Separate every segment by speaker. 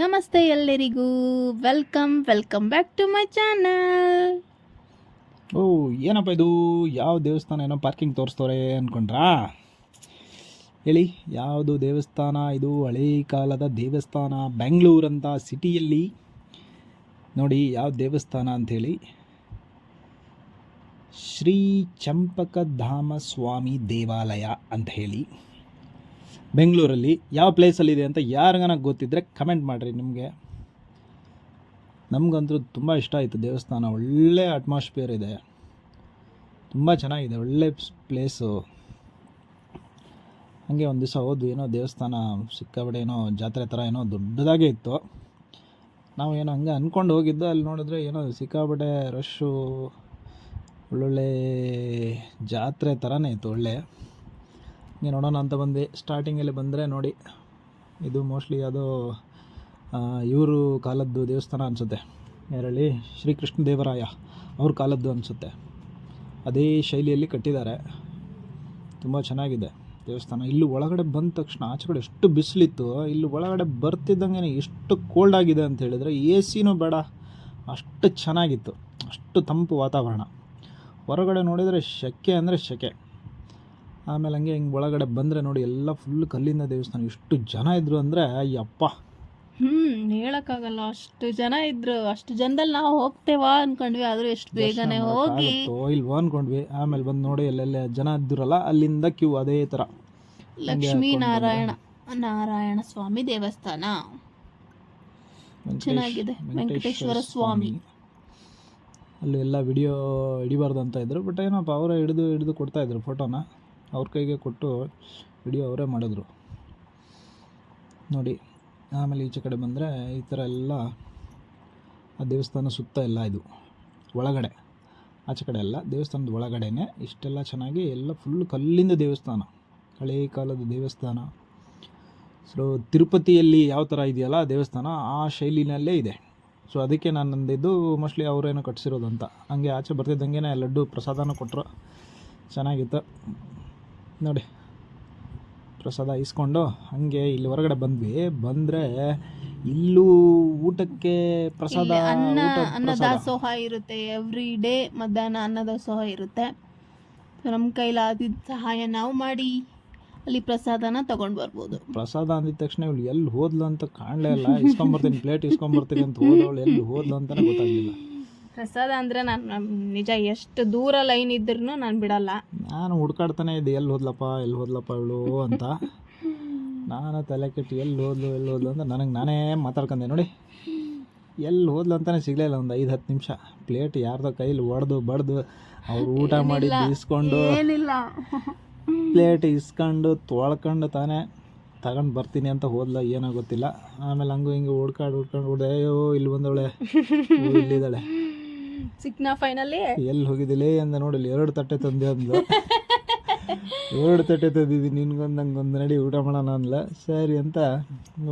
Speaker 1: ನಮಸ್ತೆ ಎಲ್ಲರಿಗೂ. Welcome welcome back to my channel
Speaker 2: ಓ, ಏನಪ್ಪ ಇದು? ಯಾವ ದೇವಸ್ಥಾನ ಏನೋ ಪಾರ್ಕಿಂಗ್ ತೋರಿಸ್ತವ್ರೆ ಅಂದ್ಕೊಂಡ್ರಾ ಹೇಳಿ, ಯಾವುದು ದೇವಸ್ಥಾನ ಇದು? ಹಳೆ ಕಾಲದ ದೇವಸ್ಥಾನ ಬೆಂಗಳೂರಂಥ ಸಿಟಿಯಲ್ಲಿ ನೋಡಿ, ಯಾವ ದೇವಸ್ಥಾನ ಅಂಥೇಳಿ ಶ್ರೀ ಚಂಪಕಧಾಮ ಸ್ವಾಮಿ ದೇವಾಲಯ ಅಂತ ಹೇಳಿ. ಬೆಂಗಳೂರಲ್ಲಿ ಯಾವ ಪ್ಲೇಸಲ್ಲಿದೆ ಅಂತ ಯಾರಿಗಾನ ಗೊತ್ತಿದ್ದರೆ ಕಮೆಂಟ್ ಮಾಡಿರಿ ನಿಮಗೆ. ನಮಗಂತೂ ತುಂಬ ಇಷ್ಟ ಆಯಿತು ದೇವಸ್ಥಾನ. ಒಳ್ಳೆ ಅಟ್ಮಾಸ್ಫಿಯರ್ ಇದೆ. ತುಂಬ ಚೆನ್ನಾಗಿದೆ, ಒಳ್ಳೆ ಪ್ಲೇಸು ಹಾಗೆ ಒಂದು ದಿವಸ ಹೋದ್ವಿ, ಏನೋ ದೇವಸ್ಥಾನ ಸಿಕ್ಕಾಬಡೆ ಏನೋ ಜಾತ್ರೆ ಥರ ಏನೋ ದೊಡ್ಡದಾಗೇ ಇತ್ತು. ನಾವು ಏನೋ ಹಂಗೆ ಅಂದ್ಕೊಂಡು ಹೋಗಿದ್ದು, ಅಲ್ಲಿ ನೋಡಿದ್ರೆ ಏನೋ ಸಿಕ್ಕಾಬಡೆ ರಶ್ಶು ಒಳ್ಳೊಳ್ಳೆ ಜಾತ್ರೆ ಥರನೇ ಇತ್ತು, ಒಳ್ಳೆ. ಹಿಂಗೆ ನೋಡೋಣ ಅಂತ ಬಂದು. ಸ್ಟಾರ್ಟಿಂಗಲ್ಲಿ ಬಂದರೆ ನೋಡಿ. ಇದು ಮೋಸ್ಟ್ಲಿ ಅದು ಇವರು ಕಾಲದ್ದು ದೇವಸ್ಥಾನ ಅನಿಸುತ್ತೆ. ಯಾರಲ್ಲಿ? ಶ್ರೀಕೃಷ್ಣ ದೇವರಾಯ ಅವ್ರ ಕಾಲದ್ದು ಅನಿಸುತ್ತೆ. ಅದೇ ಶೈಲಿಯಲ್ಲಿ ಕಟ್ಟಿದ್ದಾರೆ. ತುಂಬ ಚೆನ್ನಾಗಿದೆ ದೇವಸ್ಥಾನ. ಇಲ್ಲಿ ಒಳಗಡೆ ಬಂದ ತಕ್ಷಣ ಆಚೆ ಕಡೆ ಎಷ್ಟು ಬಿಸಿಲಿತ್ತು. ಇಲ್ಲಿ ಒಳಗಡೆ ಬರ್ತಿದ್ದಂಗೆ ಎಷ್ಟು ಕೋಲ್ಡ್ ಆಗಿದೆ ಅಂತ ಹೇಳಿದರೆ ಎ ಸಿನೂ ಬೇಡ. ಅಷ್ಟು ಚೆನ್ನಾಗಿತ್ತು. ಅಷ್ಟು ತಂಪು ವಾತಾವರಣ. ಹೊರಗಡೆ ನೋಡಿದರೆ ಸೆಕೆ ಅಂದರೆ ಸೆಕೆ ಆಮೇಲೆ ಹಂಗೆ ಹಿಂಗೆ ಒಳಗಡೆ ಬಂದರೆ ನೋಡಿ ಎಲ್ಲ ಫುಲ್ ಕಲ್ಲಿಂದ ದೇವಸ್ಥಾನ. ಎಷ್ಟು ಜನ ಇದ್ದರು ಅಂದರೆ ಅಯ್ಯಪ್ಪ.
Speaker 1: ಹ್ಮ್ ಹೇಳೋಕ್ಕಾಗಲ್ಲ. ಅಷ್ಟು ಜನ ಇದ್ರು. ಅಷ್ಟು ಜನದಲ್ಲಿ ನಾವು ಹೋಗ್ತೇವಾ ಅನ್ಕೊಂಡ್ವಿ. ಆದ್ರೂ ಎಷ್ಟು ಬೇಗನೆ ಹೋಗಿ
Speaker 2: ಇಲ್ವಾ ಅನ್ಕೊಂಡ್ವಿ. ಅಂದ್ಕೊಂಡ್ವಿ ಆಮೇಲೆ ಬಂದು ನೋಡಿ ಎಲ್ಲೆಲ್ಲ ಜನ ಇದ್ದಿರಲ್ಲ ಅಲ್ಲಿಂದ ಕ್ಯೂ ಅದೇ ಥರ
Speaker 1: ಲಕ್ಷ್ಮೀ ನಾರಾಯಣ ನಾರಾಯಣ ಸ್ವಾಮಿ ದೇವಸ್ಥಾನ. ಚೆನ್ನಾಗಿದೆ. ವೆಂಕಟೇಶ್ವರ ಸ್ವಾಮಿ.
Speaker 2: ಅಲ್ಲಿ ಎಲ್ಲ ವಿಡಿಯೋ ಹಿಡಿಬಾರ್ದು ಅಂತ ಇದ್ರು. ಬಟ್ ಏನಪ್ಪ ಅವರೇ ಹಿಡಿದು ಹಿಡಿದು ಕೊಡ್ತಾ ಇದ್ರು ಫೋಟೋನ ಅವ್ರ ಕೈಗೆ ಕೊಟ್ಟು ವಿಡಿಯೋ ಅವರೇ ಮಾಡಿದ್ರು. ನೋಡಿ, ಆಮೇಲೆ ಈಚೆ ಕಡೆ ಬಂದರೆ ಈ ಥರ ಎಲ್ಲ ಆ ದೇವಸ್ಥಾನ ಸುತ್ತ ಎಲ್ಲ ಇದು, ಒಳಗಡೆ, ಆಚೆ ಕಡೆ ಎಲ್ಲ ದೇವಸ್ಥಾನದ ಒಳಗಡೆನೆ ಇಷ್ಟೆಲ್ಲ ಚೆನ್ನಾಗಿ ಎಲ್ಲ ಫುಲ್ ಕಲ್ಲಿಂದ ದೇವಸ್ಥಾನ, ಹಳೆ ಕಾಲದ ದೇವಸ್ಥಾನ. ಸೊ ತಿರುಪತಿಯಲ್ಲಿ ಯಾವ ಥರ ಇದೆಯಲ್ಲ ದೇವಸ್ಥಾನ, ಆ ಶೈಲಿನಲ್ಲೇ ಇದೆ. ಸೊ ಅದಕ್ಕೆ ನಾನು ನಂದಿದ್ದು ಮೋಸ್ಟ್ಲಿ ಅವರೇನೋ ಕಟ್ಸಿರೋದು ಅಂತ. ಹಂಗೆ ಆಚೆ ಬರ್ತಿದ್ದಂಗೆ ಲಡ್ಡು ಪ್ರಸಾದನ ಕೊಟ್ಟರು ಚೆನ್ನಾಗಿತ್ತು. ನೋಡಿ. ಪ್ರಸಾದ ಇಸ್ಕೊಂಡು ಹಂಗೆ ಇಲ್ಲಿ ಹೊರಗಡೆ ಬಂದ್ವಿ. ಬಂದರೆ ಇಲ್ಲೂ ಊಟಕ್ಕೆ ಪ್ರಸಾದ
Speaker 1: ಅನ್ನ ಅನ್ನದಾಸೋಹ ಇರುತ್ತೆ. ಎವ್ರಿ ಡೇ ಮಧ್ಯಾಹ್ನ ಅನ್ನದಾಸೋಹ ಇರುತ್ತೆ. ನಮ್ಮ ಕೈಲಾದಿದ್ದ ಸಹಾಯ ನಾವು ಮಾಡಿ ಅಲ್ಲಿ ಪ್ರಸಾದನ ತಗೊಂಡು ಬರ್ಬೋದು.
Speaker 2: ಪ್ರಸಾದ ಅಂದಿದ ತಕ್ಷಣ ಇವಳು ಎಲ್ಲಿ ಹೋದ್ಲು ಅಂತ ಕಾಣಲೇ ಇಲ್ಲ. ಇಸ್ಕೊಂಬರ್ತೀನಿ ಪ್ಲೇಟ್ ಇಸ್ಕೊಂಬರ್ತೀನಿ ಅಂತ ಹೋದವಳು ಎಲ್ಲಿ ಹೋದ್ಲು ಅಂತಲೇ ಗೊತ್ತಾಗಲಿಲ್ಲ.
Speaker 1: ಪ್ರಸಾದ ಅಂದ್ರೆ ನಾನು ನಿಜ ಎಷ್ಟು ದೂರ ಲೈನ್ ಇದ್ರೂ ನಾನು ಬಿಡಲ್ಲ.
Speaker 2: ನಾನು ಹುಡ್ಕಾಡ್ತಾನೆ ಇದ್ದೆ ಎಲ್ಲಿ ಹೋದ್ಲಪ್ಪ ಎಲ್ಲಿ ಹೋದ್ಲಪ್ಪ ಇವಳು? ಅಂತ. ನಾನು ತಲೆ ಕೆಟ್ಟು ಎಲ್ಲಿ ಹೋದ್ಲು ಎಲ್ಲಿ ಹೋದ್ಲು? ಅಂತ ನನಗೆ ನಾನೇ ಮಾತಾಡ್ಕೊಂಡೆ ನೋಡಿ. ಎಲ್ಲಿ ಹೋದ್ಲು ಅಂತಾನೆ ಸಿಗಲಿಲ್ಲ ಒಂದು ಐದು ಹತ್ತು ನಿಮಿಷ. ಪ್ಲೇಟ್ ಯಾರ್ದೋ ಕೈಲಿ ಒಡೆದು ಬಡ್ದು ಅವ್ರು ಊಟ ಮಾಡಿ ಇಸ್ಕೊಂಡು ಪ್ಲೇಟ್ ಇಸ್ಕೊಂಡು ತೊಳ್ಕೊಂಡು ತಾನೇ ತಗೊಂಡು ಬರ್ತೀನಿ ಅಂತ ಹೋದ್ಲ ಏನೋ ಗೊತ್ತಿಲ್ಲ. ಆಮೇಲೆ ಹಂಗೂ ಹಿಂಗೆ ಹುಡ್ಕಾಡು ಹುಡ್ಕೊಂಡು ಹುಡ್ದೆ ಅಯ್ಯೋ ಇಲ್ಲಿ ಬಂದವಳೆ ಇಲ್ಲಿದ್ದಾಳೆ
Speaker 1: ಸಿಕ್ನಾ ಫೈನಲಿ
Speaker 2: ಎಲ್ಲಿ ಹೋಗಿದ್ದಿಲ್ಲ ಅಂದ ನೋಡಲಿ ಎರಡು ತಟ್ಟೆ ತಂದೆ ಅಂದ್ಲು. ಎರಡು ತಟ್ಟೆ ತಂದಿದ್ದೀನಿ ನಿನ್ಗೊಂದು ನಂಗೊಂದು ನಡಿ, ಊಟ ಮಾಡೋಣ ಅಂದ್ಲ. ಸರಿ ಅಂತ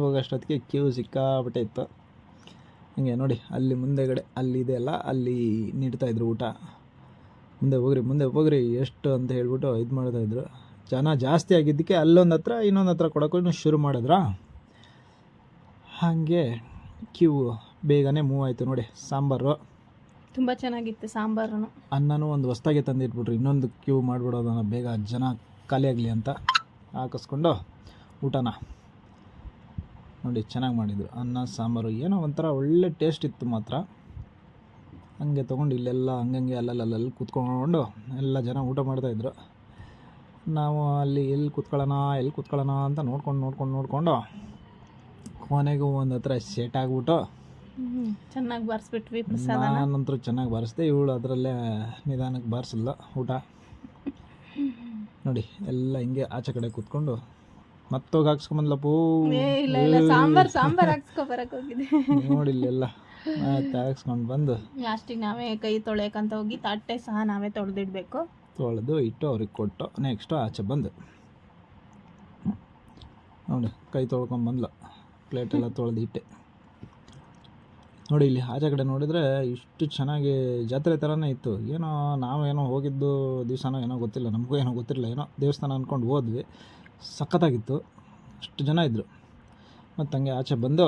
Speaker 2: ಹೋಗೋಷ್ಟೊತ್ತಿಗೆ ಕ್ಯೂ ಸಿಕ್ಕಾಪಟ್ಟೆ ಇತ್ತು. ಹಂಗೆ ನೋಡಿ, ಅಲ್ಲಿ ಮುಂದೆಗಡೆ ಅಲ್ಲಿ ಇದೆ ಅಲ್ಲ, ಅಲ್ಲಿ ನೀಡ್ತಾಯಿದ್ರು ಊಟ. ಮುಂದೆ ಹೋಗ್ರಿ ಮುಂದೆ ಹೋಗ್ರಿ, ಎಷ್ಟು ಅಂತ ಹೇಳ್ಬಿಟ್ಟು ಇದು ಮಾಡ್ತಾಯಿದ್ರು ಜನ ಜಾಸ್ತಿ ಆಗಿದ್ದಕ್ಕೆ ಅಲ್ಲೊಂದು ಹತ್ರ, ಇನ್ನೊಂದು ಹತ್ರ ಕೊಡೋಕ್ಕೂ ಶುರು ಮಾಡಿದ್ರ? ಹಾಗೆ ಕ್ಯೂ ಬೇಗನೆ ಮೂವ್ ಆಯಿತು ನೋಡಿ, ಸಾಂಬಾರು.
Speaker 1: ತುಂಬಾ ಚೆನ್ನಾಗಿತ್ತು ಸಾಂಬಾರು
Speaker 2: ಅನ್ನನೂ ಒಂದು ಹೊಸ್ದಾಗೆ ತಂದಿಟ್ಬಿಟ್ರು. ಇನ್ನೊಂದು ಕ್ಯೂ ಮಾಡಿಬಿಡೋದನ್ನ ಬೇಗ ಜನ ಖಾಲಿ ಆಗಲಿ ಅಂತ ಹಾಕಿಸ್ಕೊಂಡು ಊಟನ ನೋಡಿ ಚೆನ್ನಾಗಿ ಮಾಡಿದ್ರು. ಅನ್ನ, ಸಾಂಬಾರು ಏನೋ ಒಂಥರ ಒಳ್ಳೆ ಟೇಸ್ಟ್ ಇತ್ತು ಮಾತ್ರ. ಹಂಗೆ ತೊಗೊಂಡು ಇಲ್ಲೆಲ್ಲ ಹಂಗಂಗೆ ಅಲ್ಲಲ್ಲಲ್ಲಿ ಕೂತ್ಕೊಂಡು ಎಲ್ಲ ಜನ ಊಟ ಮಾಡ್ತಾಯಿದ್ರು ನಾವು ಅಲ್ಲಿ ಎಲ್ಲಿ ಕೂತ್ಕೊಳ್ಳೋಣ ಎಲ್ಲಿ ಕೂತ್ಕೊಳ್ಳೋಣ ಅಂತ ನೋಡ್ಕೊಂಡು ನೋಡ್ಕೊಂಡು, ನೋಡಿಕೊಂಡು ಕೊನೆಗೂ ಒಂದು ಹತ್ರ ಸೆಟ್ ಆಗಿಬಿಟ್ಟು
Speaker 1: ಚೆನ್ನಾಗಿ ಬಾರಿಸ್ಬಿಟ್ವಿ ಪ್ರಸಾದನ.
Speaker 2: ನಾನಂತರೂ ಚೆನ್ನಾಗಿ ಬಾರಿಸ್ದೆ ಇವಳು ಅದರಲ್ಲೇ ನಿಧಾನಕ್ಕೆ ಬಾರಿಸಿಲ್ಲ ಊಟ. ನೋಡಿ ಎಲ್ಲ ಹಿಂಗೆ ಆಚೆ ಕಡೆ ಕೂತ್ಕೊಂಡು ಮತ್ತೋಗಿ ಹಾಕ್ಸ್ಕೊಂಬಂದ್ಲಪ್ಪೂ
Speaker 1: ಏ ಇಲ್ಲ ಇಲ್ಲ ಸಾಂಬಾರ್ ಸಾಂಬಾರ್ ಹಾಕ್ಸ್ಕೊ ಬರಕ್ ಹೋಗಿದೆ
Speaker 2: ನೋಡಿ ಇಲ್ಲೆಲ್ಲ ಮತ್ತೆ ಹಾಕ್ಸ್ಕೊಂಡು ಬಂದು
Speaker 1: ಲಾಸ್ಟಿಗೆ ನಾವೇ ಕೈ ತೊಳೆಯಕಂತ ಹೋಗಿ ತಟ್ಟೆ ಸಹ ನಾವೇ ತೊಳೆದಿಡ್ಬೇಕು.
Speaker 2: ತೊಳೆದು ಇಟ್ಟು ಅವ್ರಿಗೆ ಕೊಟ್ಟು ನೆಕ್ಸ್ಟು ಆಚೆ ಬಂದು. ನೋಡಿ ಕೈ ತೊಳ್ಕೊಂಡು ಬಂದ್ಲ ಪ್ಲೇಟ್ ಎಲ್ಲ ಇಟ್ಟೆ. ನೋಡಿ ಇಲ್ಲಿ ಆಚೆ ಕಡೆ ನೋಡಿದರೆ ಇಷ್ಟು ಚೆನ್ನಾಗಿ ಜಾತ್ರೆ ಥರನೇ ಇತ್ತು. ಏನೋ ನಾವೇನೋ ಹೋಗಿದ್ದು ದಿವಸನೋ ಏನೋ ಗೊತ್ತಿಲ್ಲ ನಮಗೂ ಏನೋ ಗೊತ್ತಿರಲಿಲ್ಲ ಏನೋ ದೇವಸ್ಥಾನ ಅಂದ್ಕೊಂಡು ಹೋದ್ವಿ. ಸಖತ್ತಾಗಿತ್ತು. ಅಷ್ಟು ಜನ ಇದ್ದರು ಮತ್ತು ಹಂಗೆ ಆಚೆ ಬಂದು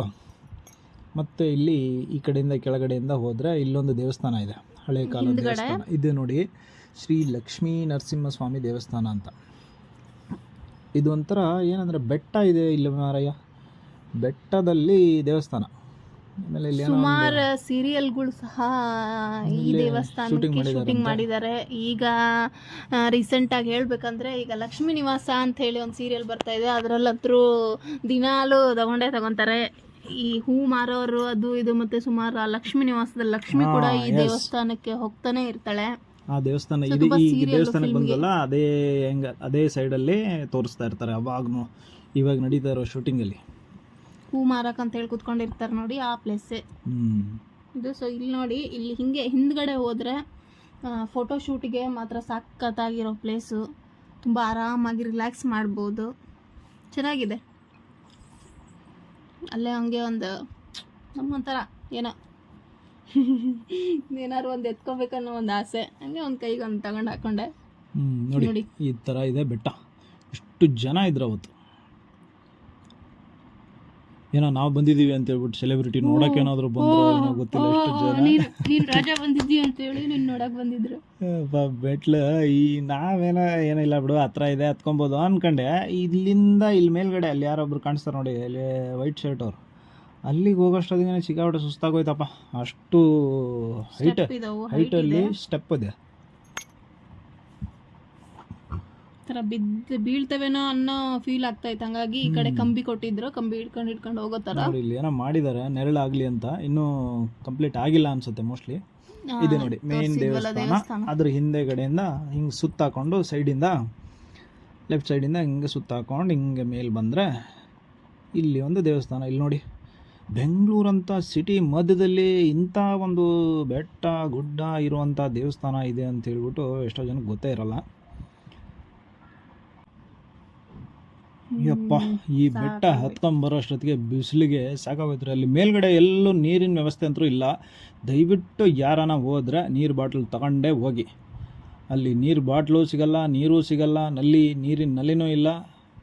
Speaker 2: ಮತ್ತು ಇಲ್ಲಿ ಈ ಕಡೆಯಿಂದ ಕೆಳಗಡೆಯಿಂದ ಹೋದರೆ ಇಲ್ಲೊಂದು ದೇವಸ್ಥಾನ ಇದೆ. ಹಳೆ ಕಾಲದ ದೇವಸ್ಥಾನ. ಇದು ನೋಡಿ ಶ್ರೀ ಲಕ್ಷ್ಮೀ ನರಸಿಂಹಸ್ವಾಮಿ ದೇವಸ್ಥಾನ ಅಂತ. ಇದು ಒಂಥರ ಏನಂದರೆ ಬೆಟ್ಟ ಇದೆ ಇಲ್ಲಿ ಮಾರಯ್ಯ ಬೆಟ್ಟದಲ್ಲಿ ದೇವಸ್ಥಾನ.
Speaker 1: ಸುಮಾರು ಸೀರಿಯಲ್ಗಳು ಸಹ ಈ ದೇವಸ್ಥಾನಕ್ಕೆ. ಶೂಟಿಂಗ್ ಮಾಡಿದ್ದಾರೆ ಈಗ ರೀಸೆಂಟ್ ಆಗಿ ಹೇಳ್ಬೇಕಂದ್ರೆ ಈಗ ಲಕ್ಷ್ಮೀ ನಿವಾಸ ಅಂತ ಹೇಳಿ ಒಂದು ಸೀರಿಯಲ್ ಬರ್ತಾ ಇದೆ. ಅದರಲ್ಲಂತರೂ ದಿನಾಲು ತಗೊಂಡೇ ತಗೊಂತಾರೆ. ಈ ಹೂ ಮಾರೋರು ಅದು ಇದು ಮತ್ತೆ ಸುಮಾರು ಲಕ್ಷ್ಮೀ ನಿವಾಸದಲ್ಲಿ ಲಕ್ಷ್ಮಿ ಕೂಡ ಈ ದೇವಸ್ಥಾನಕ್ಕೆ ಹೋಗ್ತಾನೆ ಇರ್ತಾಳೆ.
Speaker 2: ಆ ದೇವಸ್ಥಾನ ಇದು ಈ ದೇವಸ್ಥಾನಕ್ಕೆ. ಬಂದಲ್ಲ ಅದೇ ಹೆಂಗ ಅದೇ ಸೈಡಲ್ಲಿ ತೋರಿಸ್ತಾ ಇರ್ತಾರೆ. ಅವಾಗ್ನು ಇವಾಗ ನಡೀತಾ ಇರೋ ಶೂಟಿಂಗಲ್ಲಿ
Speaker 1: ಹೂ ಮಾರಕ್ ಅಂತ ಹೇಳಿ ಕುತ್ಕೊಂಡಿರ್ತಾರೆ ನೋಡಿ ಆ ಪ್ಲೇಸೇ ಇದು ಸೊ ಇಲ್ಲಿ ನೋಡಿ ಇಲ್ಲಿ ಹಿಂಗೆ ಹಿಂದ್ಗಡೆ ಹೋದರೆ ಫೋಟೋ ಶೂಟಿಗೆ ಮಾತ್ರ ಸಖತ್ತಾಗಿರೋ ಪ್ಲೇಸು ತುಂಬ ಆರಾಮಾಗಿ ರಿಲ್ಯಾಕ್ಸ್ ಮಾಡ್ಬೋದು. ಚೆನ್ನಾಗಿದೆ. ಅಲ್ಲೇ ಹಂಗೆ ಒಂದು ನಮ್ಮಂತರ ಏನೋ. ಏನಾದ್ರು ಒಂದು ಎತ್ಕೋಬೇಕನ್ನೋ ಒಂದು ಆಸೆ. ಹಂಗೆ ಒಂದು ಕೈಗೆ ಒಂದು ತಗೊಂಡು ಹಾಕೊಂಡೆ.
Speaker 2: ನೋಡಿ
Speaker 1: ನೋಡಿ.
Speaker 2: ಈ ಥರ ಇದೆ ಬೆಟ್ಟ. ಎಷ್ಟು ಜನ ಇದ್ರು ಅವತ್ತು. ಏನೋ ನಾವು ಬಂದಿದ್ದೀವಿ ಅಂತ ಹೇಳ್ಬಿಟ್ಟು ಸೆಲೆಬ್ರಿಟಿ ನೋಡಕ್ಕೆ ಏನಾದರೂ ಬಂದ್ರು ಏನೋ ಗೊತ್ತಿಲ್ಲ ಎಷ್ಟು ಜನ.
Speaker 1: ನೀನು ರಾಜ ಬಂದಿದ್ದೀವಿ ಅಂತ ಹೇಳಿ ನೀನು ನೋಡಕ್ಕೆ ಬಂದಿದ್ರು.
Speaker 2: ಬೆಟ್ಲ ಈ ನಾವೇನೋ ಏನಿಲ್ಲ ಬಿಡು ಹತ್ರ ಇದೆ ಹತ್ಕೊಬೋದು ಅನ್ಕಂಡೆ. ಇಲ್ಲಿಂದ ಇಲ್ಲಿ ಮೇಲ್ಗಡೆ ಅಲ್ಲಿ ಯಾರೊಬ್ರು ಕಾಣಿಸ್ತಾರೆ ನೋಡಿ ಅಲ್ಲಿ ವೈಟ್ ಶರ್ಟ್ ಅವರು. ಅಲ್ಲಿಗೆ ಹೋಗೋಷ್ಟೊತ್ತಿಗೆ ಸಿಕ್ಕಾಬಿಟ್ಟೆ ಸುಸ್ತಾಗೋಯ್ತಪ್ಪ. ಅಷ್ಟು ಹೈಟ್ ಹೈಟಲ್ಲಿ ಸ್ಟೆಪ್ ಇದೆ.
Speaker 1: ಥರ ಬಿದ್ದು ಬೀಳ್ತವೇನೋ ಅನ್ನೋ ಫೀಲ್ ಆಗ್ತಾ ಇತ್ತು. ಹಂಗಾಗಿ ಈ ಕಡೆ ಕಂಬಿ ಕೊಟ್ಟಿದ್ರು. ಕಂಬಿ ಹಿಡ್ಕೊಂಡು ಹಿಡ್ಕೊಂಡು ಹೋಗೋ ಥರ.
Speaker 2: ನೋಡಿ ಇಲ್ಲಿ ಏನೋ ಮಾಡಿದ್ದಾರೆ. ನೆರಳಾಗಲಿ ಅಂತ. ಇನ್ನೂ ಕಂಪ್ಲೀಟ್ ಆಗಿಲ್ಲ ಅನ್ಸುತ್ತೆ ಮೋಸ್ಟ್ಲಿ ಇದೆ ನೋಡಿ ಮೇನ್ ದೇವಸ್ಥಾನ. ಅದ್ರ ಹಿಂದೆಗಡೆಯಿಂದ ಹಿಂಗೆ ಸುತ್ತಾಕೊಂಡು ಸೈಡಿಂದ ಲೆಫ್ಟ್ ಸೈಡಿಂದ ಹಿಂಗೆ ಸುತ್ತಾಕೊಂಡು ಹಿಂಗೆ ಮೇಲೆ ಬಂದರೆ ಇಲ್ಲಿ ಒಂದು ದೇವಸ್ಥಾನ. ಇಲ್ಲಿ ನೋಡಿ ಬೆಂಗಳೂರಂಥ ಸಿಟಿ ಮಧ್ಯದಲ್ಲಿ ಇಂಥ ಒಂದು ಬೆಟ್ಟ ಗುಡ್ಡ ಇರುವಂಥ ದೇವಸ್ಥಾನ ಇದೆ ಅಂತ ಹೇಳ್ಬಿಟ್ಟು ಎಷ್ಟೋ ಜನಕ್ಕೆ ಗೊತ್ತೇ ಇರಲ್ಲ. ಯಪ್ಪ ಈ ಬೆಟ್ಟ ಹತ್ಕೊಂಬರೋಷ್ಟೊತ್ತಿಗೆ ಬಿಸಿಲಿಗೆ ಸಾಕಾಗೋಯ್ತು ಅಲ್ಲಿ ಮೇಲ್ಗಡೆ ಎಲ್ಲೂ ನೀರಿನ ವ್ಯವಸ್ಥೆ ಅಂತೂ ಇಲ್ಲ. ದಯವಿಟ್ಟು ಯಾರಾನ ಹೋದ್ರೆ ನೀರು ಬಾಟ್ಲು ತಗೊಂಡೇ ಹೋಗಿ. ಅಲ್ಲಿ ನೀರು ಬಾಟ್ಲು ಸಿಗಲ್ಲ ನೀರು ಸಿಗಲ್ಲ ನಲ್ಲಿ ನೀರಿನ ನಲ್ಲಿನೂ ಇಲ್ಲ.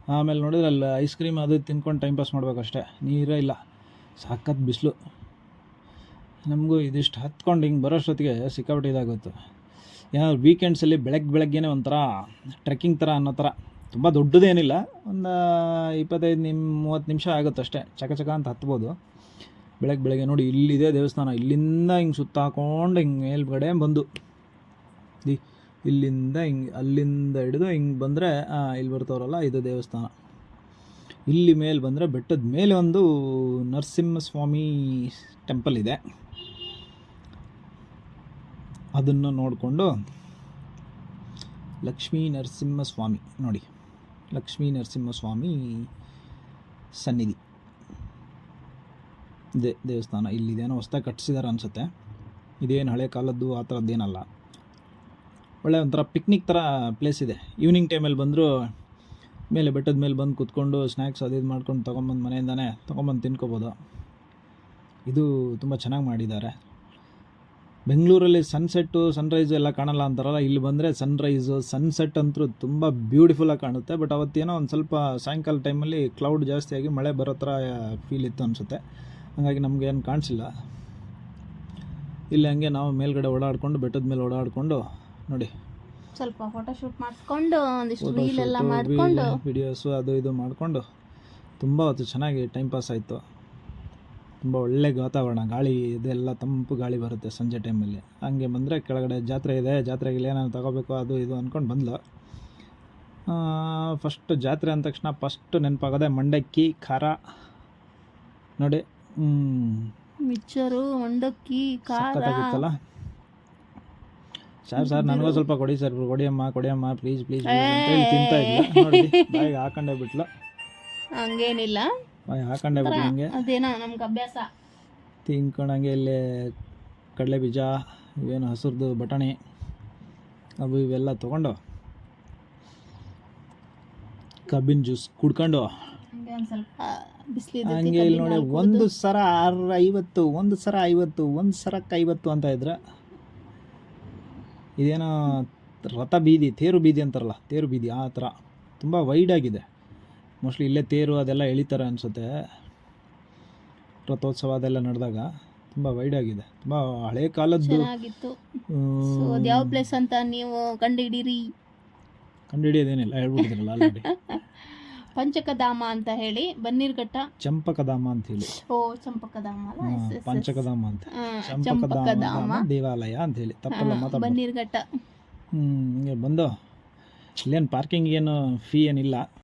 Speaker 2: ಆಮೇಲೆ ನೋಡಿದ್ರೆ ಅಲ್ಲಿ ಐಸ್ ಕ್ರೀಮ್ ಅದು ತಿನ್ಕೊಂಡು ಟೈಮ್ ಪಾಸ್ ಮಾಡ್ಬೇಕಷ್ಟೇ. ನೀರೇ ಇಲ್ಲ. ಸಾಕತ್ ಬಿಸಿಲು. ನಮಗೂ ಇದಿಷ್ಟು ಹತ್ಕೊಂಡು ಹಿಂಗೆ ಬರೋಷ್ಟೊತ್ತಿಗೆ ಸಿಕ್ಕಾಪಟ್ಟೆ ಇದಾಗುತ್ತೆ ಏನಾದ್ರು ವೀಕೆಂಡ್ಸಲ್ಲಿ ಬೆಳಗ್ಗೆ ಬೆಳಗ್ಗೆನೇ ಒಂಥರ ಟ್ರೆಕ್ಕಿಂಗ್ ಥರ ಅನ್ನೋ ಥರ. ತುಂಬ ದೊಡ್ಡದೇನಿಲ್ಲ. ಒಂದು ಇಪ್ಪತ್ತೈದು ನಿಮ್, ಮೂವತ್ತು ನಿಮಿಷ ಆಗುತ್ತೆ ಅಷ್ಟೇ ಚಕ ಚಕ ಅಂತ ಹತ್ಬೋದು. ಬೆಳಗ್ಗೆ ಬೆಳಗ್ಗೆ ನೋಡಿ ಇಲ್ಲಿದೆ ದೇವಸ್ಥಾನ. ಇಲ್ಲಿಂದ ಹಿಂಗೆ ಸುತ್ತ ಹಿಂಗೆ ಮೇಲ್ಗಡೆ ಬಂದು. ದಿ, ಇಲ್ಲಿಂದ ಹಿಂಗೆ, ಅಲ್ಲಿಂದ ಹಿಡಿದು ಹಿಂಗೆ ಬಂದರೆ ಇಲ್ಲಿ ಬರ್ತವ್ರಲ್ಲ, ಇದು ದೇವಸ್ಥಾನ. ಇಲ್ಲಿ ಮೇಲೆ ಬಂದರೆ ಬೆಟ್ಟದ ಮೇಲೆ ಒಂದು ನರಸಿಂಹಸ್ವಾಮಿ ಟೆಂಪಲ್ ಇದೆ. ಅದನ್ನು ನೋಡಿಕೊಂಡು ಲಕ್ಷ್ಮೀ ನರಸಿಂಹಸ್ವಾಮಿ ನೋಡಿ. ಲಕ್ಷ್ಮೀ ನರಸಿಂಹಸ್ವಾಮಿ ಸನ್ನಿಧಿ. ಇದೆ ದೇವಸ್ಥಾನ ಇಲ್ಲಿದೇನೋ ಹೊಸ್ದಾಗಿ ಕಟ್ಟಿಸಿದಾರೆ ಅನಿಸುತ್ತೆ. ಇದೇನು ಹಳೆ ಕಾಲದ್ದು ಆ ಥರದ್ದೇನಲ್ಲ. ಒಳ್ಳೆ ಒಂಥರ ಪಿಕ್ನಿಕ್ ಥರ ಪ್ಲೇಸ್ ಇದೆ. ಈವ್ನಿಂಗ್ ಟೈಮಲ್ಲಿ ಬಂದರೂ ಮೇಲೆ ಬೆಟ್ಟದ ಮೇಲೆ ಬಂದು ಕೂತ್ಕೊಂಡು ಸ್ನ್ಯಾಕ್ಸ್ ಅದು ಇದು ಮಾಡ್ಕೊಂಡು ತೊಗೊಂಬಂದು ಮನೆಯಿಂದನೇ ತೊಗೊಂಬಂದು ತಿನ್ಕೋಬೋದು. ಇದು ತುಂಬ ಚೆನ್ನಾಗಿ ಮಾಡಿದ್ದಾರೆ. ಬೆಂಗಳೂರಲ್ಲಿ ಸನ್ಸೆಟ್ಟು ಸನ್ರೈಸು ಎಲ್ಲ ಕಾಣಲ್ಲ ಅಂತಾರಲ್ಲ ಇಲ್ಲಿ ಬಂದರೆ ಸನ್ರೈಸು ಸನ್ಸೆಟ್ ಅಂತೂ ತುಂಬ ಬ್ಯೂಟಿಫುಲ್ಲಾಗಿ ಕಾಣುತ್ತೆ. ಬಟ್ ಅವತ್ತೇನೋ ಒಂದು ಸ್ವಲ್ಪ ಸಾಯಂಕಾಲ ಟೈಮಲ್ಲಿ ಕ್ಲೌಡ್ ಜಾಸ್ತಿಯಾಗಿ ಮಳೆ ಬರೋ ಥರ ಫೀಲ್ ಇತ್ತು ಅನಿಸುತ್ತೆ. ಹಾಗಾಗಿ ನಮಗೆ ಏನು ಕಾಣಿಸಿಲ್ಲ. ಇಲ್ಲಿ ಹಂಗೆ ನಾವು ಮೇಲ್ಗಡೆ ಓಡಾಡಿಕೊಂಡು ಬೆಟ್ಟದ ಮೇಲೆ ಓಡಾಡಿಕೊಂಡು ನೋಡಿ.
Speaker 1: ಸ್ವಲ್ಪ ಫೋಟೋ ಶೂಟ್ ಮಾಡಿಸ್ಕೊಂಡು ಒಂದಿಷ್ಟು ರೀಲ್ ಎಲ್ಲ ಮಾಡ್ಕೊಂಡು.
Speaker 2: ವಿಡಿಯೋಸು ಅದು ಇದು ಮಾಡಿಕೊಂಡು ತುಂಬ ಹೊತ್ತು ಚೆನ್ನಾಗಿ ಟೈಮ್ ಪಾಸ್ ಆಯಿತು. ತುಂಬ ಒಳ್ಳೆ ವಾತಾವರಣ ಗಾಳಿ ಇದೆಲ್ಲ ತಂಪು ಗಾಳಿ ಬರುತ್ತೆ ಸಂಜೆ ಟೈಮಲ್ಲಿ ಹಂಗೆ ಬಂದರೆ ಕೆಳಗಡೆ ಜಾತ್ರೆ ಇದೆ ಜಾತ್ರೆಗೆ ಏನಾದ್ರು ತಗೋಬೇಕು ಅದು ಇದು ಅಂದ್ಕೊಂಡು ಬಂದ್ಲು. ಫಸ್ಟ್ ಜಾತ್ರೆ ಅಂದ ತಕ್ಷಣ ಫಸ್ಟ್ ನೆನಪಾಗೋದೆ ಮಂಡಕ್ಕಿ ಖಾರ. ನೋಡಿ
Speaker 1: ಮಿಚ್ಚರು ಮಂಡಕ್ಕಿ ಖಾರ.
Speaker 2: ಸರ್ ಸರ್ ನನಗೂ ಸ್ವಲ್ಪ ಕೊಡಿ ಸರ್ ಕೊಡಿಯಮ್ಮ ಕೊಡಿಯಮ್ಮ ಪ್ಲೀಸ್ ಪ್ಲೀಸ್ ಅಂತ ತಿಂತಾ ಇದ್ಲು. ನೋಡಿ ಬಾಯಿಗೆ ಹಾಕೊಂಡೇ ಬಿಟ್ಲು.
Speaker 1: ಹಂಗೇನಿಲ್ಲ.
Speaker 2: ಹಾಕೊಂಡೇ ಹಂಗೆ
Speaker 1: ಅದೇನೋ ನಮ್ಗೆ ಅಭ್ಯಾಸ.
Speaker 2: ತಿನ್ಕೊಂಡಂಗೆ ಇಲ್ಲಿ ಕಡಲೆ ಬೀಜ ಇವೇನು ಹಸಿರ್ದು ಬಟಾಣಿ ಅವು ಇವೆಲ್ಲ ತೊಗೊಂಡು ಕಬ್ಬಿನ ಜ್ಯೂಸ್ ಕುಡ್ಕೊಂಡು
Speaker 1: ಹಂಗೆ
Speaker 2: ಇಲ್ಲಿ ನೋಡಿ ಒಂದು ಸರ ಆರು ಐವತ್ತು ಒಂದು ಸರ ಐವತ್ತು ಒಂದು ಸರಕ್ಕೆ ಐವತ್ತು ಅಂತ ಇದ್ರೆ ಇದೇನೋ ರಥ ಬೀದಿ ತೇರು ಬೀದಿ ಅಂತಾರಲ್ಲ ತೇರು ಬೀದಿ ಆ ಥರ. ತುಂಬ ವೈಡ್ ಆಗಿದೆ. ಮೋಸ್ಟ್ಲಿ ಇಲ್ಲೇ ತೇರು ಅದೆಲ್ಲ ಎಳಿತಾರೆ ಅನಿಸುತ್ತೆ. ರಥೋತ್ಸವ ಅದೆಲ್ಲ ನಡೆದಾಗ ತುಂಬ ವೈಡ್ ಆಗಿದೆ. ತುಂಬ ಹಳೆ ಕಾಲದ್ದು
Speaker 1: ಚೆನ್ನಾಗಿತ್ತು. ಸೊ ಅದು ಯಾವ ಪ್ಲೇಸ್ ಅಂತ ನೀವು ಕಂಡುಹಿಡೀರಿ
Speaker 2: ಕಂಡುಹಿಡಿಯೋದೇನಿಲ್ಲ ಹೇಳ್ಬಿಟ್ಟಿದ್ರಲ್ಲ ಆಲ್ರೆಡಿ
Speaker 1: ಪಂಚಕಧಾಮ ಅಂತ ಹೇಳಿ ಬನ್ನೀರ್ಘಟ್ಟ.
Speaker 2: ಚಂಪಕಧಾಮ ಅಂತ ಹೇಳಿ.
Speaker 1: ಓ ಚಂಪಕಧಾಮ. ಅಲ್ಲ.
Speaker 2: ಪಂಚಕಧಾಮ ಅಂತ.
Speaker 1: ಹಾ,
Speaker 2: ಚಂಪಕಧಾಮ
Speaker 1: ಚಂಪಕಧಾಮ.
Speaker 2: ದೇವಾಲಯ ಅಂತ ಹೇಳಿ. ತಪ್ಪಲ್ಲ
Speaker 1: ಹಾ, ಬನ್ನೀರ್ಘಟ್ಟ.
Speaker 2: ಹ್ಞೂ ಹಿಂಗೆ ಬಂದು. ಇಲ್ಲೇನು ಪಾರ್ಕಿಂಗ್ ಏನು ಫೀ ಏನಿಲ್ಲ.